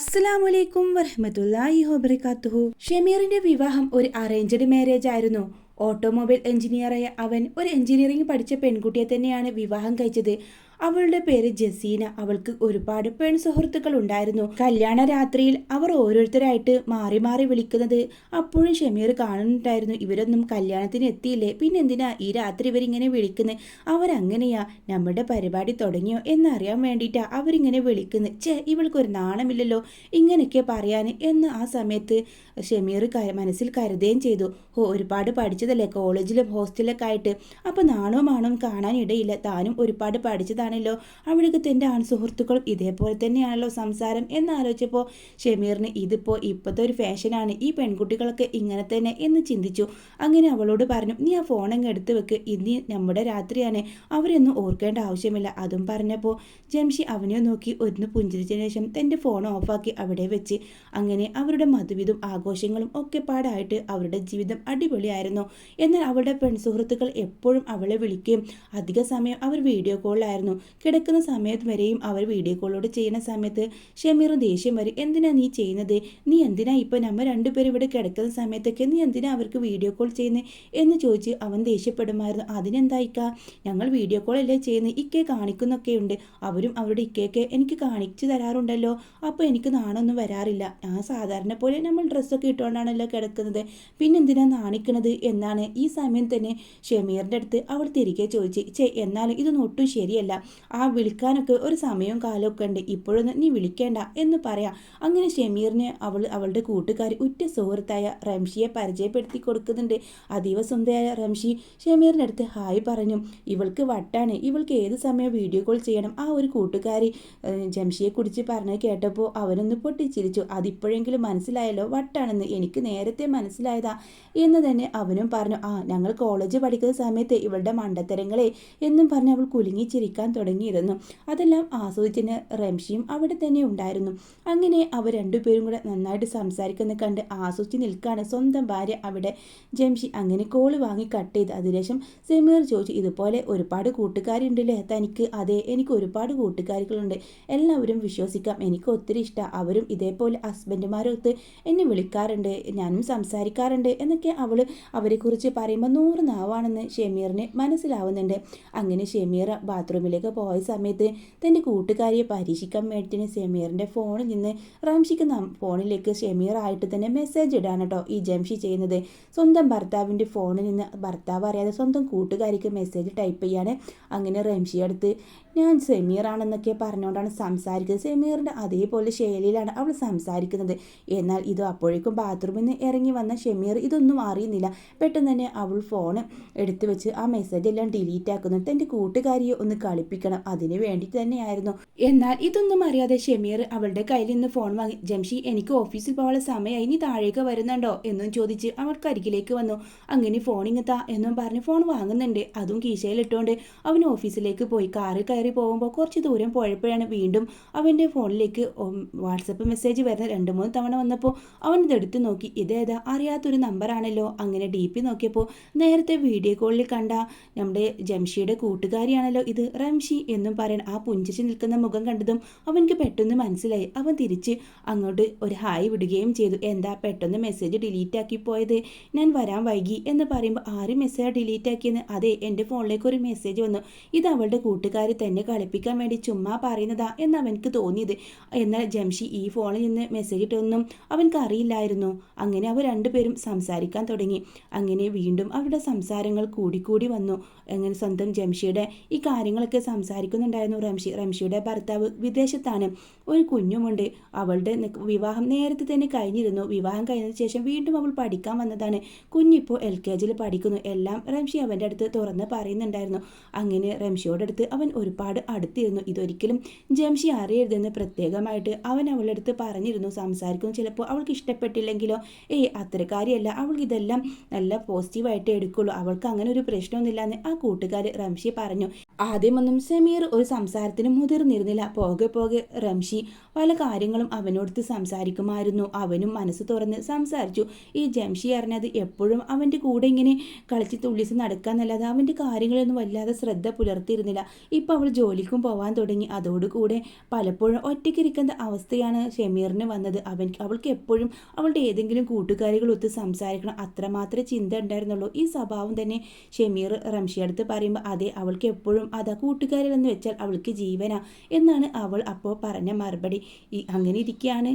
അസ്സലാമലൈക്കും വറഹമത്തുല്ലാഹി വബറകാതുഹു ഷമീറിന്റെ വിവാഹം ഒരു അറേഞ്ച്ഡ് മാരേജ് ആയിരുന്നു. ഓട്ടോമൊബൈൽ എഞ്ചിനീയറായ അവൻ ഒരു എഞ്ചിനീയറിംഗ് പഠിച്ച പെൺകുട്ടിയെ തന്നെയാണ് വിവാഹം കഴിച്ചത്. അവളുടെ പേര് ജസീന. അവൾക്ക് ഒരുപാട് പെൺ സുഹൃത്തുക്കൾ ഉണ്ടായിരുന്നു കല്യാണ രാത്രിയിൽ അവർ ഓരോരുത്തരായിട്ട് മാറി മാറി വിളിക്കുന്നത് അപ്പോഴും ഷമീർ കാണുന്നുണ്ടായിരുന്നു. ഇവരൊന്നും കല്യാണത്തിന് എത്തിയില്ലേ? പിന്നെന്തിനാ ഈ രാത്രി ഇവരിങ്ങനെ വിളിക്കുന്നത് അവരങ്ങനെയാ നമ്മുടെ പരിപാടി തുടങ്ങിയോ എന്നറിയാൻ വേണ്ടിയിട്ടാ അവരിങ്ങനെ വിളിക്കുന്നത് ചേ ഇവൾക്കൊരു നാണമില്ലല്ലോ. ഇങ്ങനെയൊക്കെ പറയാൻ എന്ന് ആ സമയത്ത് ഷമീർ മനസ്സിൽ കരുതുകയും ചെയ്തു. ഓ ഒരുപാട് പഠിച്ചതല്ലേ? കോളേജിലും ഹോസ്റ്റലൊക്കെ ആയിട്ട്. അപ്പോൾ നാണോ മാണോ കാണാനിടയില്ല. താനും ഒരുപാട് പഠിച്ചതാണല്ലോ അവിടേക്ക് തന്റെ ആൺ സുഹൃത്തുക്കളും ഇതേപോലെ തന്നെയാണല്ലോ സംസാരം എന്നാലോചിച്ചപ്പോൾ ഷമീറിന് ഇതിപ്പോൾ ഇപ്പോഴത്തെ ഒരു ഫാഷനാണ്. ഈ പെൺകുട്ടികളൊക്കെ ഇങ്ങനെ തന്നെ എന്ന് ചിന്തിച്ചു. അങ്ങനെ അവളോട് പറഞ്ഞു നീ ആ ഫോൺ അങ്ങ് എടുത്ത് വെക്ക്. ഇനി നമ്മുടെ രാത്രിയാണ്. അവരൊന്നും ഓർക്കേണ്ട ആവശ്യമില്ല. അതും പറഞ്ഞപ്പോൾ ജംഷി അവനെ നോക്കി ഒന്ന് പുഞ്ചിരിച്ചതിന് ശേഷം തന്റെ ഫോൺ ഓഫാക്കി അവിടെ വെച്ച്. അങ്ങനെ അവരുടെ മധുവിധും ആഘോഷങ്ങളും ഒക്കെ പാടായിട്ട് അവരുടെ ജീവിതം അടിപൊളിയായിരുന്നു. എന്നാൽ അവളുടെ പെൺസുഹൃത്തുക്കൾ എപ്പോഴും അവളെ വിളിക്കുകയും അധിക സമയം അവർ വീഡിയോ കോളിലായിരുന്നു കിടക്കുന്ന സമയത്ത് വരെയും അവർ വീഡിയോ കോളോട് ചെയ്യുന്ന സമയത്ത് ഷമീറും ദേഷ്യം വരും. എന്തിനാ നീ ചെയ്യുന്നത്? നീ എന്തിനാ ഇപ്പോൾ നമ്മൾ രണ്ടുപേരും ഇവിടെ കിടക്കുന്ന സമയത്തൊക്കെ നീ എന്തിനാ അവർക്ക് വീഡിയോ കോൾ ചെയ്യുന്നത് എന്ന് ചോദിച്ച് അവൻ ദേഷ്യപ്പെടുമായിരുന്നു. അതിനെന്തായിക്ക? ഞങ്ങൾ വീഡിയോ കോൾ അല്ലേ ചെയ്യുന്നത് ഇക്കയെ കാണിക്കുന്നൊക്കെയുണ്ട് അവരും അവരുടെ ഇക്കയൊക്കെ എനിക്ക് കാണിച്ചു തരാറുണ്ടല്ലോ. അപ്പോൾ എനിക്ക് നാണൊന്നും വരാറില്ല. ആ സാധാരണ പോലെ നമ്മൾ ഡ്രസ്സൊക്കെ ഇട്ടുകൊണ്ടാണല്ലോ കിടക്കുന്നത്. പിന്നെന്തിനാ നാണിക്കണത്? എന്നാണ് ഈ സമയം തന്നെ ഷമീറിന്റെ അടുത്ത് അവൾ തിരികെ ചോദിച്ച് ചേ എന്നാലും ഇതൊന്നും ഒട്ടും ശരിയല്ല. ആ വിളിക്കാനൊക്കെ ഒരു സമയവും കാലമൊക്കെ ഉണ്ട്. ഇപ്പോഴൊന്നും നീ വിളിക്കേണ്ട എന്ന് പറയാം. അങ്ങനെ ഷമീറിനെ അവൾ അവളുടെ കൂട്ടുകാരി ഉറ്റ സുഹൃത്തായ റംഷിയെ പരിചയപ്പെടുത്തി കൊടുക്കുന്നുണ്ട്. അതീവ സുന്ദരായ റംഷി ഷമീറിന്റെ അടുത്ത് ഹായ് പറഞ്ഞു. ഇവൾക്ക് വട്ടാണ്. ഇവൾക്ക് ഏത് സമയം വീഡിയോ കോൾ ചെയ്യണം. ആ ഒരു കൂട്ടുകാരി ജംഷിയെ കുറിച്ച് പറഞ്ഞത് കേട്ടപ്പോൾ അവനൊന്ന് പൊട്ടിച്ചിരിച്ചു. അതിപ്പോഴെങ്കിലും മനസ്സിലായല്ലോ വട്ടാണെന്ന്. എനിക്ക് നേരത്തെ മനസ്സിലായതാ എന്ന് തന്നെ അവനും പറഞ്ഞു. ആ ഞങ്ങൾ കോളേജ് പഠിക്കുന്ന സമയത്ത് ഇവളുടെ മണ്ടത്തരങ്ങളെ എന്നും പറഞ്ഞ് അവൾ കുലുങ്ങി ചിരിക്കാൻ തുടങ്ങിയിരുന്നു. അതെല്ലാം ആസ്വദിച്ചതിന് റംഷിയും അവിടെ തന്നെ ഉണ്ടായിരുന്നു. അങ്ങനെ അവർ രണ്ടുപേരും കൂടെ നന്നായിട്ട് സംസാരിക്കുന്നത് കണ്ട് ആസ്വദിച്ച് നിൽക്കുകയാണ് സ്വന്തം ഭാര്യ അവിടെ. ജംഷി അങ്ങനെ കോൾ വാങ്ങി കട്ട് ചെയ്ത്. അതിനുശേഷം സെമീർ ചോദിച്ചു ഇതുപോലെ ഒരുപാട് കൂട്ടുകാരുണ്ടല്ലേ? തനിക്ക് അതെ എനിക്ക് ഒരുപാട് കൂട്ടുകാരികളുണ്ട്. എല്ലാവരും വിശ്വസിക്കാം. എനിക്ക് ഒത്തിരി ഇഷ്ടമാണ് അവരും ഇതേപോലെ ഹസ്ബൻഡുമാരൊത്ത് എന്നെ വിളിക്കാറുണ്ട്. ഞാനും സംസാരിക്കാറുണ്ട്. എന്നൊക്കെ അവൾ അവരെക്കുറിച്ച് പറയുമ്പോൾ നൂറ് നാവാണെന്ന് ഷെമീറിന് മനസ്സിലാവുന്നുണ്ട്. അങ്ങനെ ഷെമീർ ബാത്റൂമിലേക്ക് പോയ സമയത്ത് തന്റെ കൂട്ടുകാരിയെ പരീക്ഷിക്കാൻ വേണ്ടിയിട്ട് ഷെമീറിന്റെ ഫോണിൽ നിന്ന് റംഷിക്ക് ഫോണിലേക്ക് ഷെമീറായിട്ട് തന്നെ മെസ്സേജ് ഇടാണ് കേട്ടോ ഈ ജംഷി ചെയ്യുന്നത്. സ്വന്തം ഭർത്താവിന്റെ ഫോണിൽ നിന്ന് ഭർത്താവ് അറിയാതെ സ്വന്തം കൂട്ടുകാരിക്ക് മെസ്സേജ് ടൈപ്പ് ചെയ്യാണ്. അങ്ങനെ റംഷി അടുത്ത് ഞാൻ സെമീറാണെന്നൊക്കെ പറഞ്ഞുകൊണ്ടാണ് സംസാരിക്കുന്നത്. സെമീറിന്റെ അതേപോലെ ശൈലിയിലാണ് അവൾ സംസാരിക്കുന്നത്. എന്നാൽ ഇത് അപ്പോഴേക്കും ബാത്റൂമിൽ നിന്ന് ഇറങ്ങി വന്ന ഷെമീർ ഇതൊന്നും അറിയുന്നില്ല. പെട്ടെന്ന് തന്നെ അവൾ ഫോൺ എടുത്തു വെച്ച് ആ മെസ്സേജ് എല്ലാം ഡിലീറ്റ് ആക്കുന്നു. തന്റെ കൂട്ടുകാരിയെ ഒന്ന് കളിപ്പിക്കണം അതിനു വേണ്ടി തന്നെയായിരുന്നു. എന്നാൽ ഇതൊന്നും അറിയാതെ ഷെമീർ അവളുടെ കയ്യിൽ നിന്ന് ഫോൺ വാങ്ങി ജംഷി എനിക്ക് ഓഫീസിൽ പോകാനുള്ള സമയമായി. ഇനി താഴേക്ക് വരുന്നുണ്ടോ? എന്നും ചോദിച്ച് അവൾ കരികിലേക്ക് വന്നു. അങ്ങനെ ഫോൺ ഇങ്ങത്താ എന്നും പറഞ്ഞ് ഫോൺ വാങ്ങുന്നുണ്ട്. അതും കീശയിലിട്ടുകൊണ്ട് അവൻ ഓഫീസിലേക്ക് പോയി. കാറിൽ കയറി പോകുമ്പോൾ കുറച്ച് ദൂരം പോയപ്പോഴാണ് വീണ്ടും അവന്റെ ഫോണിലേക്ക് വാട്സപ്പ് മെസ്സേജ് വരുന്ന രണ്ട് മൂന്ന് തവണ വന്നപ്പോൾ അവൻ ഇതെടുത്ത് നോക്കി. ഇതേതാ അറിയാത്തൊരു നമ്പറാണല്ലോ. അങ്ങനെ ഡി പി നോക്കിയപ്പോൾ നേരത്തെ വീഡിയോ കോളിൽ കണ്ട നമ്മുടെ ജംഷിയുടെ കൂട്ടുകാരിയാണല്ലോ ഇത്. റംഷി എന്നും പറയാൻ ആ പുഞ്ചിച്ച് നിൽക്കുന്ന മുഖം കണ്ടതും അവൻക്ക് പെട്ടെന്ന് മനസ്സിലായി. അവൻ തിരിച്ച് അങ്ങോട്ട് ഒരു ഹായ് വിടുകയും ചെയ്തു. എന്താ പെട്ടെന്ന് മെസ്സേജ് ഡിലീറ്റ് ആക്കി പോയത്? ഞാൻ വരാൻ വൈകി എന്ന് പറയുമ്പോൾ ആര് മെസ്സേജ് ഡിലീറ്റ് ആക്കിയെന്ന്? അതെ എന്റെ ഫോണിലേക്ക് ഒരു മെസ്സേജ് വന്നു. ഇത് അവളുടെ കൂട്ടുകാരെ തന്നെ കളിപ്പിക്കാൻ വേണ്ടി ചുമ്മാ പറയുന്നതാ എന്ന് അവനക്ക് തോന്നിയത്. എന്നാൽ ജംഷി ഈ ഫോണിൽ നിന്ന് മെസ്സേജ് ഇട്ടൊന്നും അവൻക്ക് അറിയില്ലായിരുന്നു. അങ്ങനെ അവർ രണ്ടുപേരും സംസാരിക്കാൻ തുടങ്ങി. അങ്ങനെ വീണ്ടും അവരുടെ സംസാരങ്ങൾ കൂടിക്കൂടി വന്നു. അങ്ങനെ സ്വന്തം ജംഷിയുടെ ഈ കാര്യങ്ങളൊക്കെ സംസാരിക്കുന്നുണ്ടായിരുന്നു. റംഷി റംഷിയുടെ ഭർത്താവ് വിദേശത്താണ്. ഒരു കുഞ്ഞുമുണ്ട്. അവളുടെ വിവാഹം നേരത്തെ തന്നെ കഴിഞ്ഞിരുന്നു. വിവാഹം കഴിഞ്ഞതിന് ശേഷം വീണ്ടും അവൾ പഠിക്കാൻ വന്നതാണ്. കുഞ്ഞിപ്പോൾ എൽ കെ ജിയിൽ പഠിക്കുന്നു. എല്ലാം റംഷി അവന്റെ അടുത്ത് തുറന്ന് പറയുന്നുണ്ടായിരുന്നു. അങ്ങനെ റംഷിയോടടുത്ത് അവൻ ഒരുപാട് അടുത്തിരുന്നു. ഇതൊരിക്കലും ജംഷി അറിയരുതെന്ന് പ്രത്യേകമായിട്ട് അവൻ അവളുടെ അടുത്ത് പറഞ്ഞിരുന്നു. സംസാരിക്കുന്നു ചിലപ്പോൾ അവൾക്ക് ഇഷ്ടപ്പെട്ടില്ലെങ്കിലോ. ഏയ് അത്തരക്കാരിയല്ല. അവൾക്ക് ഇതെല്ലാം നല്ല പോസിറ്റീവായിട്ട് എടുക്കുള്ളൂ. അവൾക്ക് അങ്ങനെ ഒരു പ്രശ്നമൊന്നുമില്ല എന്ന് ആ കൂട്ടുകാർ റംഷി പറഞ്ഞു. ആദ്യമൊന്നും സമീർ ഒരു സംസാരത്തിന് മുതിർന്നിരുന്നില്ല. പോകെ പോകെ റംഷി പല കാര്യങ്ങളും അവനോടുത്ത് സംസാരിക്കുമായിരുന്നു. അവനും മനസ്സ് തുറന്ന് സംസാരിച്ചു. ഈ ജംഷി അറിഞ്ഞത് എപ്പോഴും അവന്റെ കൂടെ ഇങ്ങനെ കളിച്ച് തുള്ളിച്ച് നടക്കാന്നല്ലാതെ അവന്റെ കാര്യങ്ങളൊന്നും വല്ലാതെ ശ്രദ്ധ പുലർത്തിയിരുന്നില്ല. ഇപ്പോൾ അവൾ ജോലിക്കും പോകാൻ തുടങ്ങി. അതോടുകൂടെ പലപ്പോഴും ഒറ്റയ്ക്കിരിക്കുന്ന അവസ്ഥയാണ് ഷമീറിന് വന്നത്. അവൻ അവൾക്ക് എപ്പോഴും അവളുടെ ഏതെങ്കിലും കൂട്ടുകാരികളൊത്ത് സംസാരിക്കണം. അത്രമാത്രമേ ചിന്ത ഉണ്ടായിരുന്നുള്ളൂ. ഈ സ്വഭാവം തന്നെ ഷമീർ റംഷിയടുത്ത് പറയുമ്പോൾ അതെ അവൾക്ക് എപ്പോഴും അതാ കൂട്ടുകാരിലെന്ന് വെച്ചാൽ അവൾക്ക് ജീവനാ എന്നാണ് അവൾ അപ്പോൾ പറഞ്ഞ മറുപടി. ഈ അങ്ങനെ ഇരിക്കുകയാണ്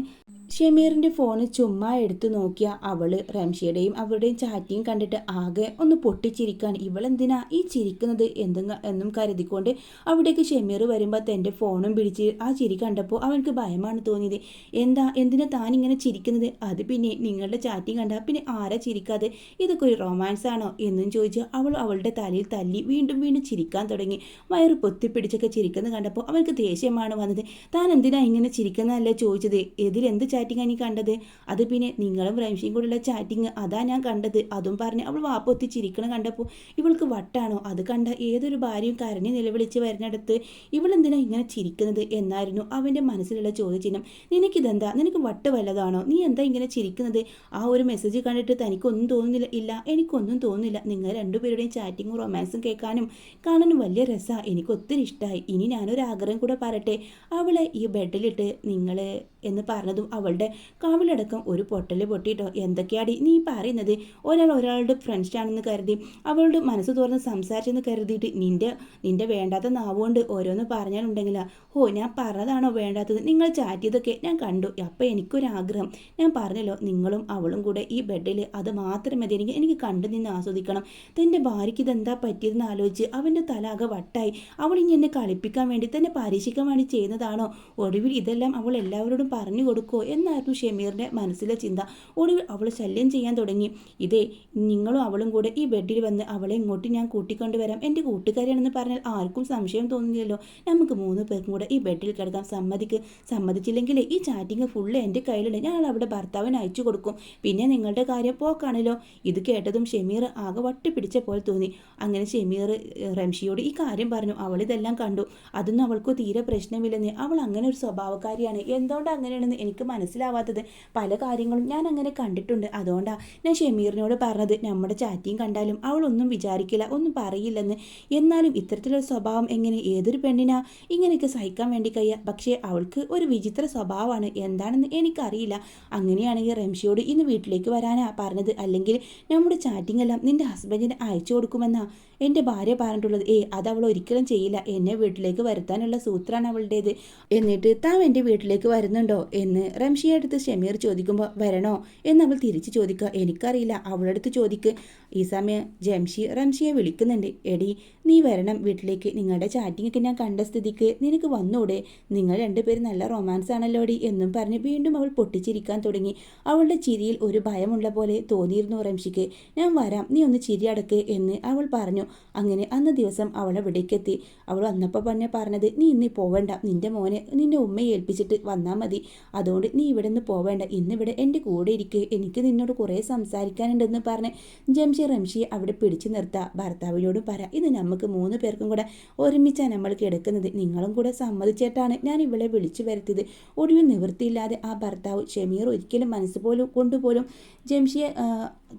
ഷമീറിന്റെ ഫോണ് ചുമ്മാ എടുത്തു നോക്കിയ അവൾ റംഷിയുടെയും അവരുടെയും ചാറ്റിങ് കണ്ടിട്ട് ആകെ ഒന്ന് പൊട്ടിച്ചിരിക്കാണ്. ഇവളെന്തിനാ ഈ ചിരിക്കുന്നത് എന്തെന്ന് എന്നും കരുതിക്കൊണ്ട് അവിടേക്ക് ഷമീർ വരുമ്പോൾ തന്റെ ഫോണും പിടിച്ച് ആ ചിരി കണ്ടപ്പോൾ അവനക്ക് ഭയമാണ് തോന്നിയത്. എന്താ എന്തിനാ താൻ ഇങ്ങനെ ചിരിക്കുന്നത്? അത് പിന്നെ നിങ്ങളുടെ ചാറ്റിങ് കണ്ടാൽ പിന്നെ ആരാ ചിരിക്കാതെ? ഇതൊക്കെ ഒരു റൊമാൻസ് ആണോ? എന്നും ചോദിച്ച് അവൾ അവളുടെ തലയിൽ തല്ലി വീണ്ടും വീണ്ടും ചിരിക്കാൻ തുടങ്ങി. വയറ് പൊത്തിപ്പിടിച്ചൊക്കെ ചിരിക്കുന്നത് കണ്ടപ്പോൾ അവൾക്ക് ദേഷ്യമാണ് വന്നത്. താൻ എന്തിനാ ഇങ്ങനെ ചിരിക്കുന്നതല്ലേ ചോദിച്ചത്? ഇതിലെന്ത് ചാറ്റിംഗ് നീ കണ്ടത്? അത് പിന്നെ നിങ്ങളും റംഷിയും കൂടെയുള്ള ചാറ്റിങ് അതാ ഞാൻ കണ്ടത്. അതും പറഞ്ഞ് അവൾ വാപ്പൊത്തി ചിരിക്കണം കണ്ടപ്പോൾ ഇവൾക്ക് വട്ടാണോ? അത് കണ്ട ഏതൊരു ഭാര്യയും കരഞ്ഞ് നിലവിളിച്ച് വരുന്നിടത്ത് ഇവളെന്തിനാ ഇങ്ങനെ ചിരിക്കുന്നത്? എന്നായിരുന്നു അവന്റെ മനസ്സിലുള്ള ചോദ്യചിഹ്നം. നിനക്കിതെന്താ? നിനക്ക് വട്ട് വല്ലതാണോ? നീ എന്താ ഇങ്ങനെ ചിരിക്കുന്നത്? ആ ഒരു മെസ്സേജ് കണ്ടിട്ട് തനിക്കൊന്നും തോന്നുന്നില്ല. ഇല്ല എനിക്കൊന്നും തോന്നുന്നില്ല. നിങ്ങൾ രണ്ടുപേരുടെയും ചാറ്റിങ്ങും റൊമാൻസും കേൾക്കാനും കാണാനും വലിയ രസമാണ് എനിക്ക് ഒത്തിരി ഇഷ്ടമായി ഇനി ഞാനൊരു ആഗ്രഹം കൂടെ പറയട്ടെ അവളെ ഈ ബെഡിലിട്ട് നിങ്ങൾ എന്ന് പറഞ്ഞതും അവളുടെ കാവിലടക്കം ഒരു പൊട്ടൽ പൊട്ടിയിട്ടോ. എന്തൊക്കെയാടി നീ പറയുന്നത്? ഒരാൾ ഒരാളുടെ ഫ്രണ്ട്സാണെന്ന് കരുതി അവളുടെ മനസ്സ് തുറന്ന് സംസാരിച്ചെന്ന് കരുതിയിട്ട് നിന്റെ നിന്റെ വേണ്ടാത്ത നാവുകൊണ്ട് ഓരോന്ന് പറഞ്ഞാലുണ്ടെങ്കിലാ. ഓ ഞാൻ പറഞ്ഞതാണോ വേണ്ടാത്തത്? നിങ്ങൾ ചാറ്റിയതൊക്കെ ഞാൻ കണ്ടു. അപ്പോൾ എനിക്കൊരാഗ്രഹം. ഞാൻ പറഞ്ഞല്ലോ നിങ്ങളും അവളും കൂടെ ഈ ബെഡിൽ അത് മാത്രം മതി എനിക്ക് എനിക്ക് കണ്ടു നിന്ന് ആസ്വദിക്കണം. തന്റെ ഭാര്യയ്ക്ക് ഇതെന്താ പറ്റിയതെന്ന് ആലോചിച്ച് അവന്റെ തല ആകെ വട്ടായി. അവൾ ഇനി എന്നെ കളിപ്പിക്കാൻ വേണ്ടി തന്നെ പരീക്ഷിക്കാൻ വേണ്ടി ചെയ്യുന്നതാണോ? ഒടുവിൽ ഇതെല്ലാം അവൾ എല്ലാവരോടും പറഞ്ഞു കൊടുക്കുമോ എന്നായിരുന്നു ഷമീറിന്റെ മനസ്സിലെ ചിന്ത. ഒടുവിൽ അവൾ ശല്യം ചെയ്യാൻ തുടങ്ങി. ഇതേ നിങ്ങളും അവളും കൂടെ ഈ ബെഡിൽ വന്ന് അവളെ ഇങ്ങോട്ട് ഞാൻ കൂട്ടിക്കൊണ്ടുവരാം എന്റെ കൂട്ടുകാരിയാണെന്ന് പറഞ്ഞാൽ ആർക്കും സംശയം തോന്നുന്നില്ലല്ലോ. നമുക്ക് മൂന്ന് പേർക്കും കൂടെ ഈ ബെഡിൽ കിടക്കാം. സമ്മതിക്ക്. സമ്മതിച്ചില്ലെങ്കിൽ ഈ ചാറ്റിങ് ഫുള്ള് എന്റെ കയ്യിലുണ്ട്. ഞാൻ അവിടെ ഭർത്താവിന് അയച്ചു കൊടുക്കും. പിന്നെ നിങ്ങളുടെ കാര്യം പോക്കാണല്ലോ. ഇത് കേട്ടതും ഷമീർ ആകെ വട്ടി പിടിച്ച പോലെ തോന്നി. അങ്ങനെ ഷമീർ റംഷിയോട് ഈ കാര്യം പറഞ്ഞു. അവളിതെല്ലാം കണ്ടു. അതൊന്നും അവൾക്ക് തീരെ പ്രശ്നമില്ലെന്ന്. അവൾ അങ്ങനെ ഒരു സ്വഭാവക്കാരിയാണ്. എന്തുകൊണ്ട് അങ്ങനെയാണെന്ന് എനിക്ക് മനസ്സിലാവാത്തത്. പല കാര്യങ്ങളും ഞാൻ അങ്ങനെ കണ്ടിട്ടുണ്ട്. അതുകൊണ്ടാണ് ഞാൻ ഷമീറിനോട് പറഞ്ഞത് നമ്മുടെ ചാറ്റിയും കണ്ടാലും അവളൊന്നും വിചാരിക്കില്ല ഒന്നും പറയില്ലെന്ന്. എന്നാലും ഇത്തരത്തിലൊരു സ്വഭാവം എങ്ങനെ ഏതൊരു പെണ്ണിനാ? ഇങ്ങനെയൊക്കെ സഹിക്കാൻ വേണ്ടി കഴിയുക പക്ഷേ അവൾക്ക് ഒരു വിചിത്ര സ്വഭാവമാണ്. എന്താണെന്ന് എനിക്കറിയില്ല. അങ്ങനെയാണെങ്കിൽ റംഷിയോട് ഇന്ന് വീട്ടിലേക്ക് വരാനാ പറഞ്ഞത്. അല്ലെങ്കിൽ നമ്മുടെ ചാറ്റിംഗ് എല്ലാം നിന്റെ ഹസ്ബൻഡിന് അയച്ചു കൊടുക്കുമെന്നാ എന്റെ ഭാര്യ പറഞ്ഞിട്ടുള്ളത്. ഏ അത് അവൾ ഒരിക്കലും ചെയ്യില്ല. എന്നെ വീട്ടിലേക്ക് വരുത്താനുള്ള സൂത്രമാണ് അവളുടേത്. എന്നിട്ട് താൻ എന്റെ വീട്ടിലേക്ക് വരുന്നുണ്ടോ? എന്ന് റംഷിയെ അടുത്ത് ഷമീർ ചോദിക്കുമ്പോൾ വരണോ? എന്ന് അവൾ തിരിച്ചു ചോദിക്കുക. എനിക്കറിയില്ല. അവളുടെ അടുത്ത് ചോദിക്ക്. ഈ സമയം ജംഷി റംഷിയെ വിളിക്കുന്നുണ്ട്. എടി നീ വരണം വീട്ടിലേക്ക്. നിങ്ങളുടെ ചാറ്റിങ്ങൊക്കെ ഞാൻ കണ്ട സ്ഥിതിക്ക് നിനക്ക് വന്നൂടെ. നിങ്ങൾ രണ്ടുപേരും നല്ല റൊമാൻസ് ആണല്ലോ ഡി എന്നും പറഞ്ഞ് വീണ്ടും അവൾ പൊട്ടിച്ചിരിക്കാൻ തുടങ്ങി. അവളുടെ ചിരിയിൽ ഒരു ഭയമുള്ള പോലെ തോന്നിയിരുന്നു റംഷിക്ക്. ഞാൻ വരാം. നീ ഒന്ന് ചിരി അടക്ക് എന്ന് അവൾ പറഞ്ഞു. അങ്ങനെ അന്ന് ദിവസം അവൾ അവിടേക്കെത്തി. അവൾ വന്നപ്പോൾ തന്നെ പറഞ്ഞത് നീ ഇന്ന് പോവണ്ട. നിന്റെ മോനെ നിന്റെ ഉമ്മയെ ഏൽപ്പിച്ചിട്ട് വന്നാൽ മതി. അതുകൊണ്ട് നീ ഇവിടെ നിന്ന് പോവേണ്ട. ഇന്നിവിടെ എന്റെ കൂടെ ഇരിക്കുക എനിക്ക് നിന്നോട് കുറേ സംസാരിക്കാനുണ്ടെന്ന് പറഞ്ഞ് ജംഷി റംഷിയെ അവിടെ പിടിച്ചു നിർത്താം. ഭർത്താവിനോട് പറ ഇത് നമുക്ക് മൂന്ന് പേർക്കും കൂടെ ഒരുമിച്ചാണ് നമ്മൾ കിടക്കുന്നത്. നിങ്ങളും കൂടെ സമ്മതിച്ചിട്ടാണ് ഞാൻ ഇവളെ വിളിച്ചു വരുത്തിയത്. ഒടുവിൽ നിവൃത്തിയില്ലാതെ ആ ഭർത്താവ് ഷമീർ ഒരിക്കലും മനസ്സ് പോലും കൊണ്ടുപോലും ജംഷിയെ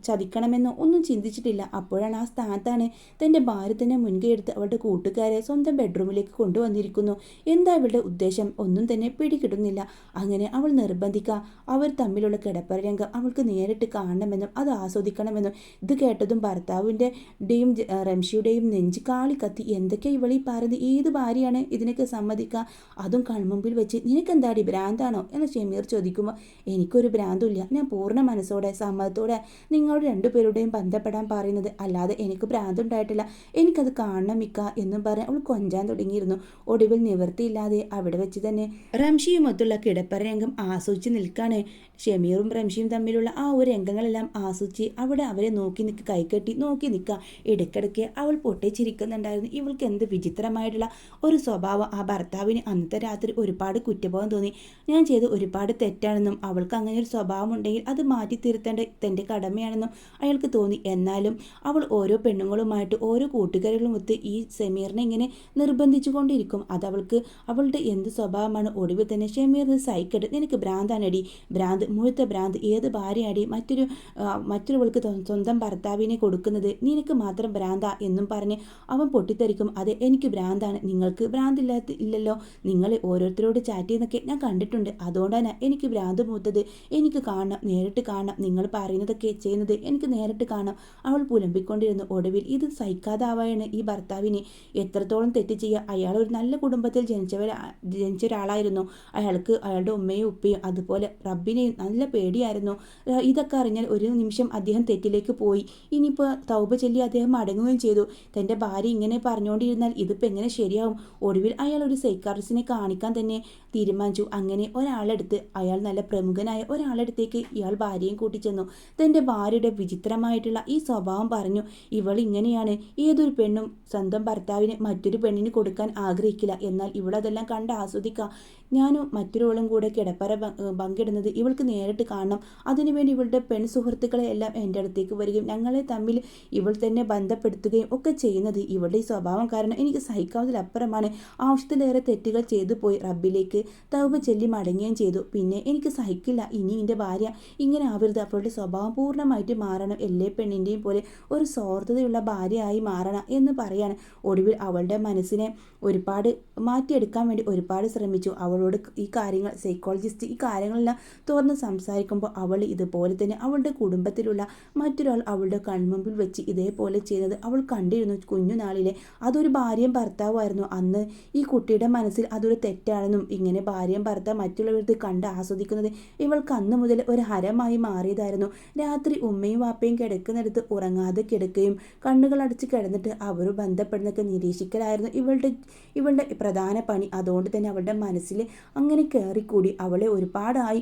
ചതിക്കണമെന്നോ ഒന്നും ചിന്തിച്ചിട്ടില്ല. അപ്പോഴാണ് ആ സ്ഥാനത്താണ് തന്റെ ഭാര്യ തന്നെ മുൻകൈ എടുത്ത് അവളുടെ കൂട്ടുകാരെ സ്വന്തം ബെഡ്റൂമിലേക്ക് കൊണ്ടുവന്നിരിക്കുന്നു. എന്താ ഇവളുടെ ഉദ്ദേശം? ഒന്നും തന്നെ പിടികിട്ടുന്നില്ല. അങ്ങനെ അവൾ നിർബന്ധിക്കുക അവർ തമ്മിലുള്ള കിടപ്പര രംഗം അവൾക്ക് നേരിട്ട് കാണണമെന്നും അത് ആസ്വദിക്കണമെന്നും ഇത് കേട്ടതും ഭർത്താവിന്റെ ഡെയും റംഷിയുടെയും നെഞ്ച് കാളി കത്തി എന്തൊക്കെ ഇവളീ പറയുന്നത്? ഏത് ഭാര്യയാണ് ഇതിനൊക്കെ സമ്മതിക്കുക അതും കൺമുമ്പിൽ വെച്ച് നിനക്കെന്താടി ഭ്രാന്താണോ? എന്ന് ഷമീർ ചോദിക്കുമ്പോൾ എനിക്കൊരു ഭ്രാന്തുമില്ല. ഞാൻ പൂർണ മനസ്സോടെ സമ്മതത്തോടെ നിങ്ങളുടെ രണ്ടുപേരുടെയും ബന്ധപ്പെടാൻ പറയുന്നത്. അല്ലാതെ എനിക്ക് ഭ്രാന്തുണ്ടായിട്ടില്ല. എനിക്കത് കാണണം മിക്ക എന്നും പറഞ്ഞ് അവൾ കൊഞ്ചാൻ തുടങ്ങിയിരുന്നു. ഒടുവിൽ നിവൃത്തിയില്ലാതെ അവിടെ വെച്ച് തന്നെ റംഷിയുമൊത്തുള്ള കിടപ്പ് കിടപ്പറ രംഗം ആസ്വദിച്ച് നിൽക്കാണ്. ഷമീറും റംഷിയും തമ്മിലുള്ള ആ ഒരു രംഗങ്ങളെല്ലാം ആസ്വദിച്ച് അവിടെ അവരെ നോക്കി നിൽക്ക് കൈകെട്ടി നോക്കി നിൽക്കുക ഇടയ്ക്കിടയ്ക്ക് അവൾ പൊട്ടിച്ചിരിക്കുന്നുണ്ടായിരുന്നു. ഇവൾക്ക് എന്ത് വിചിത്രമായിട്ടുള്ള ഒരു സ്വഭാവം. ആ ഭർത്താവിന് അന്നത്തെ രാത്രി ഒരുപാട് കുറ്റബോധം തോന്നി. ഞാൻ ചെയ്ത് ഒരുപാട് തെറ്റാണെന്നും അവൾക്ക് അങ്ങനെ ഒരു സ്വഭാവം ഉണ്ടെങ്കിൽ അത് മാറ്റി തിരുത്തേണ്ട തന്റെ കടമയാണെന്നും അയാൾക്ക് തോന്നി. എന്നാലും അവൾ ഓരോ പെണ്ണുങ്ങളുമായിട്ട് ഓരോ കൂട്ടുകാരികളുമൊത്ത് ഈ സമീറിനെ ഇങ്ങനെ നിർബന്ധിച്ചുകൊണ്ടിരിക്കും. അത് അവൾക്ക് അവളുടെ എന്ത് സ്വഭാവമാണ്? ഒടുവിൽ തന്നെ ഷമീറിന് സൈക്കിട്ട് നിനക്ക് ഭ്രാന്താനടി ഭ്രാന്ത് മുഴുത്ത ഭ്രാന്ത് ഏത് ഭാര്യയാടി? മറ്റൊരു മറ്റൊരുവൾക്ക് സ്വന്തം ഭർത്താവിനെ കൊടുക്കുന്നത് നിനക്ക് മാത്രം ഭ്രാന്ത എന്നും പറഞ്ഞ് അവൻ പൊട്ടിത്തെറിക്കും. അതെ എനിക്ക് ഭ്രാന്താണ്. നിങ്ങൾക്ക് ഭ്രാന്തില്ലാത്ത ഇല്ലല്ലോ. നിങ്ങൾ ഓരോരുത്തരോട് ചാറ്റ് ചെയ്യുന്നൊക്കെ ഞാൻ കണ്ടിട്ടുണ്ട്. അതുകൊണ്ടാണ് എനിക്ക് ഭ്രാന്ത് മൂത്തത്. എനിക്ക് കാണണം നേരിട്ട് കാണണം. നിങ്ങൾ പറയുന്നതൊക്കെ ചെയ്യുന്നത് എനിക്ക് നേരിട്ട് കാണാം അവൾ പുലമ്പിക്കൊണ്ടിരുന്നു ഒടുവിൽ ഇത് സഹിക്കാതാവാണ് ഈ ഭർത്താവിനെ. എത്രത്തോളം തെറ്റ് ചെയ്യുക. അയാൾ ഒരു നല്ല കുടുംബത്തിൽ ജനിച്ചവരാ ജനിച്ച ഒരാളായിരുന്നു അയാൾക്ക് അയാളുടെ ഉമ്മയും ഉപ്പയും അതുപോലെ റബ്ബിനെയും നല്ല പേടിയായിരുന്നു. ഇതൊക്കെ അറിഞ്ഞാൽ ഒരു നിമിഷം അദ്ദേഹം തെറ്റിലേക്ക് പോയി. ഇനിയിപ്പോൾ തൗബ ചൊല്ലി അദ്ദേഹം മടങ്ങുകയും ചെയ്തു. തന്റെ ഭാര്യ ഇങ്ങനെ പറഞ്ഞുകൊണ്ടിരുന്നാൽ ഇതിപ്പോൾ എങ്ങനെ ശരിയാവും? ഒടുവിൽ അയാൾ ഒരു സൈക്കാട്രിസ്റ്റിനെ കാണിക്കാൻ തന്നെ തീരുമാനിച്ചു. അങ്ങനെ ഒരാളെടുത്ത് അയാൾ നല്ല പ്രമുഖനായ ഒരാളെടുത്തേക്ക് ഇയാൾ ഭാര്യയും കൂട്ടിച്ചെന്നു. തന്റെ ഭാര്യയുടെ വിചിത്രമായിട്ടുള്ള ഈ സ്വഭാവം പറഞ്ഞു ഇവൾ ഇങ്ങനെയാണ്. ഏതൊരു പെണ്ണും സ്വന്തം ഭർത്താവിനെ മറ്റൊരു പെണ്ണിന് കൊടുക്കാൻ ആഗ്രഹിക്കില്ല. എന്നാൽ ഇവളതെല്ലാം കണ്ട് ആസ്വദിക്കുക ഞാനും മറ്റൊരാളും കൂടെ കിടപ്പറ പങ്കിടുന്നത് ഇവൾക്ക് നേരിട്ട് കാണണം. അതിനുവേണ്ടി ഇവളുടെ പെൺ സുഹൃത്തുക്കളെ എല്ലാം എന്റെ അടുത്തേക്ക് വരികയും ഞങ്ങളെ തമ്മിൽ ഇവൾ തന്നെ ബന്ധപ്പെടുത്തുകയും ഒക്കെ ചെയ്യുന്നത് ഇവളുടെ സ്വഭാവം കാരണം എനിക്ക് സഹിക്കാവുന്നതിലപ്പുറമാണ്. ആവശ്യത്തിലേറെ തെറ്റുകൾ ചെയ്തു പോയി റബ്ബിലേക്ക് തവ ചെല്ലി മടങ്ങുകയും ചെയ്തു. പിന്നെ എനിക്ക് സഹിക്കില്ല ഇനി എന്റെ ഭാര്യ ഇങ്ങനെ ആവരുത്. അവളുടെ സ്വഭാവം പൂർണമായിട്ട് മാറണം. എല്ലാ പെണ്ണിന്റെയും പോലെ ഒരു സ്വാർത്ഥതയുള്ള ഭാര്യയായി മാറണം എന്ന് പറയാണ്. ഒടുവിൽ അവളുടെ മനസ്സിനെ ഒരുപാട് മാറ്റിയെടുക്കാൻ വേണ്ടി ഒരുപാട് ശ്രമിച്ചു. അവളോട് ഈ കാര്യങ്ങൾ സൈക്കോളജിസ്റ്റ് ഈ കാര്യങ്ങളെല്ലാം തുറന്ന് സംസാരിക്കുമ്പോൾ അവൾ ഇതുപോലെ തന്നെ അവളുടെ കുടുംബത്തിലുള്ള മറ്റൊരാൾ അവളുടെ കൺമുമ്പിൽ വെച്ച് ഇതേപോലെ ചെയ്യുന്നത് അവൾ കണ്ടിരുന്നു കുഞ്ഞുനാളിലെ. അതൊരു ഭാര്യയും ഭർത്താവുമായിരുന്നു. അന്ന് ഈ കുട്ടിയുടെ മനസ്സിൽ അതൊരു തെറ്റാണെന്നും ഇങ്ങനെ ഭാര്യയും ഭർത്താവ് മറ്റുള്ളവർക്ക് കണ്ട് ആസ്വദിക്കുന്നത് ഇവൾക്ക് അന്ന് മുതൽ ഒരു ഹരമായി മാറിയതായിരുന്നു. രാത്രി ഉമ്മയും വാപ്പയും കിടക്കുന്നിടത്ത് ഉറങ്ങാതെ കിടക്കുകയും കണ്ണുകൾ അടച്ച് കിടന്നിട്ട് അവർ ബന്ധപ്പെടുന്നൊക്കെ നിരീക്ഷിക്കലായിരുന്നു ഇവളുടെ ഇവളുടെ പ്രധാന പണി. അതുകൊണ്ട് തന്നെ അവളുടെ മനസ്സിൽ അങ്ങനെ കയറിക്കൂടി. അവളെ ഒരുപാടായി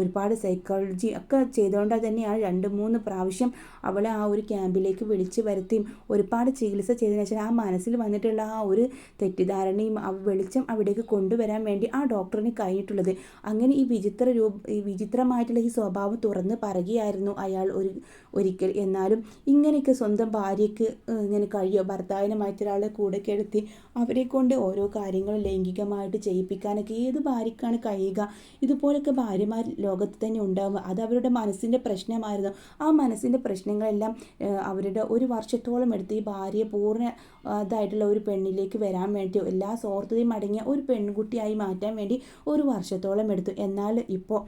ഒരുപാട് സൈക്കോളജി ഒക്കെ ചെയ്തുകൊണ്ട് തന്നെയാണ് രണ്ട് മൂന്ന് പ്രാവശ്യം അവളെ ആ ഒരു ക്യാമ്പിലേക്ക് വിളിച്ച് വരുത്തിയും ഒരുപാട് ചികിത്സ ചെയ്തതിന് ശേഷം ആ മനസ്സിൽ വന്നിട്ടുള്ള ആ ഒരു തെറ്റിദ്ധാരണയും ആ വെളിച്ചം അവിടേക്ക് കൊണ്ടുവരാൻ വേണ്ടി ആ ഡോക്ടറിന് കഴിഞ്ഞിട്ടുള്ളത്. അങ്ങനെ ഈ വിചിത്ര രൂപ ഈ വിചിത്രമായിട്ടുള്ള ഈ സ്വഭാവം തുറന്ന് പറയുകയായിരുന്നു അയാൾ ഒരു ഒരിക്കൽ. എന്നാലും ഇങ്ങനെയൊക്കെ സ്വന്തം ഭാര്യയ്ക്ക് ഇങ്ങനെ കഴിയോ? ഭർത്താവിനെ മറ്റൊരാളെ കൂടെ കിടത്തി അവരെ കൊണ്ട് ഓരോ കാര്യങ്ങളും ലൈംഗികമായിട്ട് ചെയ്യിപ്പിക്കാനൊക്കെ ഏത് ഭാര്യക്കാണ് കഴിയുക? ഇതുപോലൊക്കെ ഭാര്യമാർ ലോകത്ത് തന്നെ ഉണ്ടാവുക. അത് അവരുടെ മനസ്സിന്റെ പ്രശ്നമായിരുന്നു. ആ മനസ്സിന്റെ പ്രശ്നങ്ങളെല്ലാം അവരുടെ ഒരു വർഷത്തോളം എടുത്ത് ഈ ഭാര്യയെ പൂർണ ഇതായിട്ടുള്ള ഒരു പെണ്ണിലേക്ക് വരാൻ വേണ്ടി എല്ലാ സ്വാർത്ഥതയും അടങ്ങിയ ഒരു പെൺകുട്ടിയായി മാറ്റാൻ വേണ്ടി ഒരു വർഷത്തോളം എടുത്തു. എന്നാൽ ഇപ്പോൾ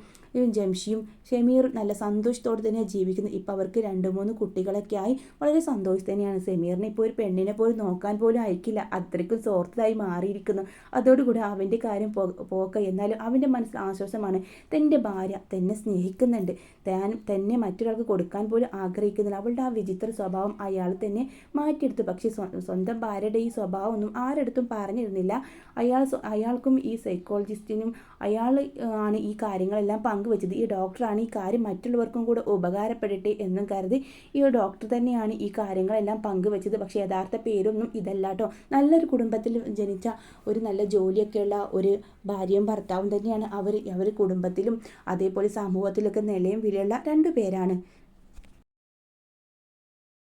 ജംഷിയും ഷെമീറും നല്ല സന്തോഷത്തോടെ തന്നെ ജീവിക്കുന്നു. ഇപ്പോൾ അവർക്ക് രണ്ട് മൂന്ന് കുട്ടികളൊക്കെ ആയി. വളരെ സന്തോഷം തന്നെയാണ് ഷമീറിനെ. ഇപ്പോൾ ഒരു പെണ്ണിനെ പോലും നോക്കാൻ പോലും അയക്കില്ല അത്രയ്ക്കും സുഹൃത്തായി മാറിയിരിക്കുന്നു. അതോടുകൂടി അവന്റെ കാര്യം പോക്ക എന്നാലും അവന്റെ മനസ്സിൽ ആശ്വാസമാണ്. തന്റെ ഭാര്യ തന്നെ സ്നേഹിക്കുന്നുണ്ട്. താൻ തന്നെ മറ്റൊരാൾക്ക് കൊടുക്കാൻ പോലും ആഗ്രഹിക്കുന്നുണ്ട് അവളുടെ ആ വിചിത്ര സ്വഭാവം അയാൾ തന്നെ മാറ്റിയെടുത്തു. പക്ഷേ സ്വന്തം ഭാര്യയുടെ ഈ സ്വഭാവം ഒന്നും ആരെടുത്തും പറഞ്ഞിരുന്നില്ല. അയാൾ അയാൾക്കും ഈ സൈക്കോളജിസ്റ്റിനും അയാൾ ആണ് ഈ കാര്യങ്ങളെല്ലാം പങ്കുവച്ചത്. ഈ ഡോക്ടറാണ് ഈ കാര്യം മറ്റുള്ളവർക്കും കൂടെ ഉപകാരപ്പെടട്ടെ എന്നും കരുതി ഈ ഡോക്ടർ തന്നെയാണ് ഈ കാര്യങ്ങളെല്ലാം പങ്കുവച്ചത്. പക്ഷേ യഥാർത്ഥ പേരൊന്നും ഇതല്ല കേട്ടോ നല്ലൊരു കുടുംബത്തിൽ ജനിച്ച ഒരു നല്ല ജോലിയൊക്കെയുള്ള ഒരു ഭാര്യയും ഭർത്താവും തന്നെയാണ് അവർ അവർ കുടുംബത്തിലും അതേപോലെ സമൂഹത്തിലൊക്കെ നിലയും വിലയുള്ള രണ്ടു പേരാണ്.